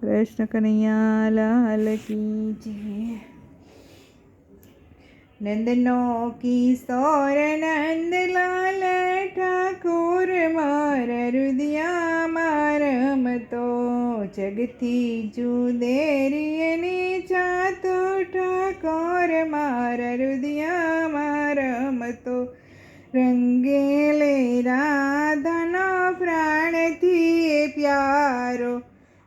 કૃષ્ણ કનૈયા લાલ કી જય નંદનો કિશોર નંદલાલ ઠાકોર મારા રુદિયામાં રમતો જગથી જુદેરીની જાતો ઠાકોર માર રુદિયામાં રમતો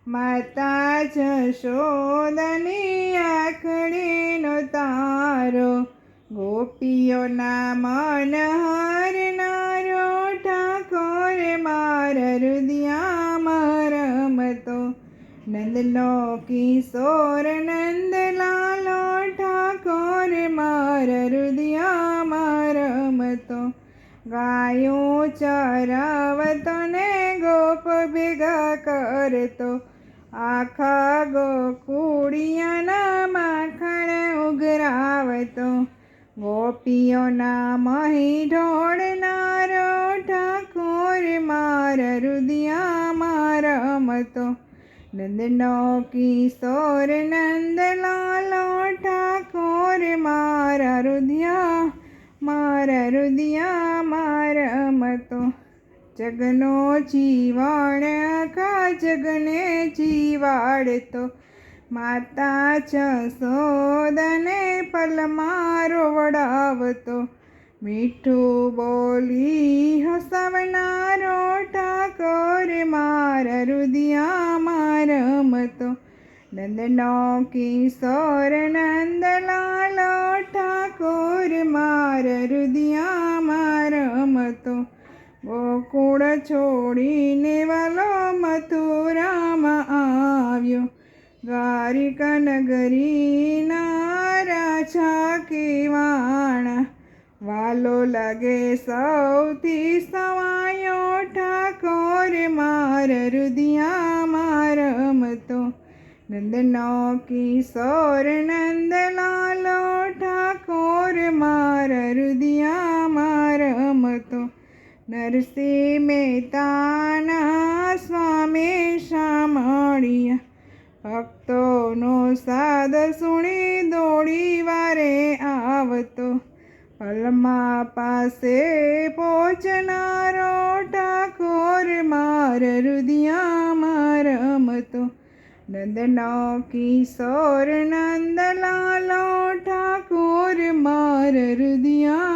માતા જશોદની આખડીનો તારો ગોપીઓના મન હરનારો ઠાકોર મારા રુદિયામાં રમતો. નંદનો કિશોર, નંદલાલો, ઠાકોર મારા રુદિયામાં રમતો. ગાયો ચરાવતો ને ગોપ ભેગા કરતો. આખા ગોકુડિયાના માખણ ઉઘરાવતો. ગોપીઓના મહી ઢોળનારો ઠાકોર માર રુદિયા માર રમતો. નંદનો કિશોર નંદલાલો ઠાકોર મારા રુદિયા મારા રુદિયા માર રમતો. જગનો જીવણ, આખા જગને જીવાડતો. માતા જસોદને પલમારો વડાવતો. મીઠું બોલી હસવનારો ઠાકોર મારા રુદિયામાં રમતો. નંદનો કિશોર, નંદલાલો ઠાકોર મારા રુદિયા ગોકુળ છોડીને વાલો મથુરામાં આવ્યો? દ્વારિકા નગરીના રાજા કેવાણા? વાલો લાગે સૌથી સવાયો ઠાકોર માર રુદિયામાં રમતો. નંદનો કિશોર નંદલાલો ઠાકોર માર રુદિયામાં રમતો. નરસિંહ મહેતાના સ્વામી શામળિયા ભક્તોનો સાદ સુણી દોડી વારે આવતો. પલમા પાસે પહોંચનારો ઠાકોર માર રુદિયામાં રમતો. નંદનો કિશોર નંદલાલો ઠાકોર માર રુદિયા